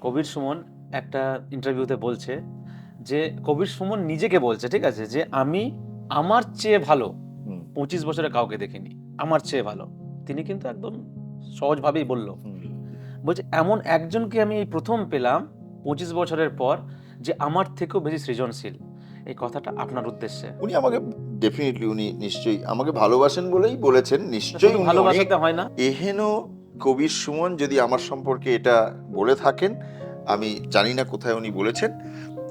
কবির সুমন একটা ইন্টারভিউতে বলছে যে কবির সুমন নিজেকে বলছে ঠিক আছে? যে আমি আমার চেয়ে ভালো পঁচিশ বছরে কাউকে দেখিনি। আমার চেয়ে ভালো। তিনি কিন্তু একদম সহজভাবেই বলল। বলছে এমন একজনকে আমি এই প্রথম পেলাম পঁচিশ বছরের পর যে আমার থেকেও বেশি সৃজনশীল। এই কথাটা আপনার উদ্দেশ্যে? উনি আমাকে ডেফিনেটলি উনি নিশ্চয়ই আমাকে ভালোবাসেন বলেই বলেছেন। নিশ্চয়ই ভালোবাসাতে হয় না। এহেন কবির সুমন যদি আমার সম্পর্কে এটা বলে থাকেন আমি জানি না কোথায় উনি বলেছেন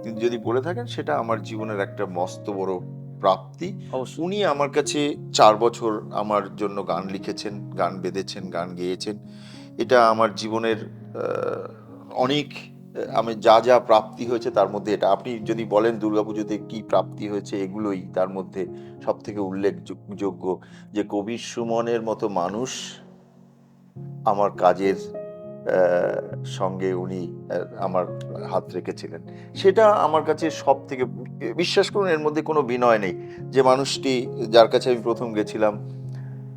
কিন্তু যদি বলে থাকেন সেটা আমার জীবনের একটা মস্ত বড় প্রাপ্তি। উনি আমার কাছে চার বছর আমার জন্য গান লিখেছেন গান বেঁধেছেন গান গেয়েছেন। এটা আমার জীবনের অনেক আমি যা যা প্রাপ্তি হয়েছে তার মধ্যে এটা। আপনি যদি বলেন দুর্গাপুজোতে কি প্রাপ্তি হয়েছে এগুলোই তার মধ্যে সব থেকে উল্লেখযোগ্য যে কবির সুমনের মতো মানুষ আমার কাজের সঙ্গে উনি আমার হাত রেখেছিলেন। সেটা আমার কাছে সব থেকে বিশ্বাস করুন, এর মধ্যে কোনো বিনয় নেই। যে মানুষটি, যার কাছে আমি প্রথম গেছিলাম,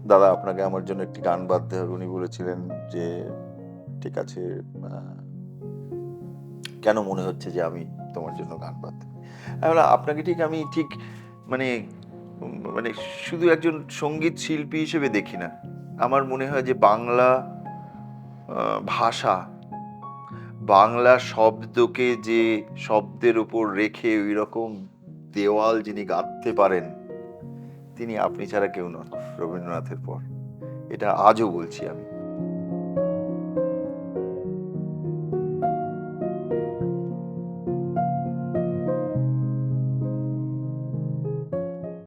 দাদা, আপনাকে আমার জন্য একটি গান বাঁধতে হবে। উনি বলেছিলেন যে, ঠিক আছে কেন মনে হচ্ছে যে আমি তোমার জন্য গান বাঁধতে? হবে?" আমি আপনাকে ঠিক আমি ঠিক মানে মানে শুধু একজন সংগীত শিল্পী হিসেবে দেখি না। আমার মনে হয় যে বাংলা ভাষা, বাংলা শব্দকে যে শব্দের উপর রেখে ওই রকম দেওয়াল যিনি গাঁথতে পারেন, তিনি আপনি ছাড়া কেউ নন রবীন্দ্রনাথের পর। এটা আজও বলছি আমি।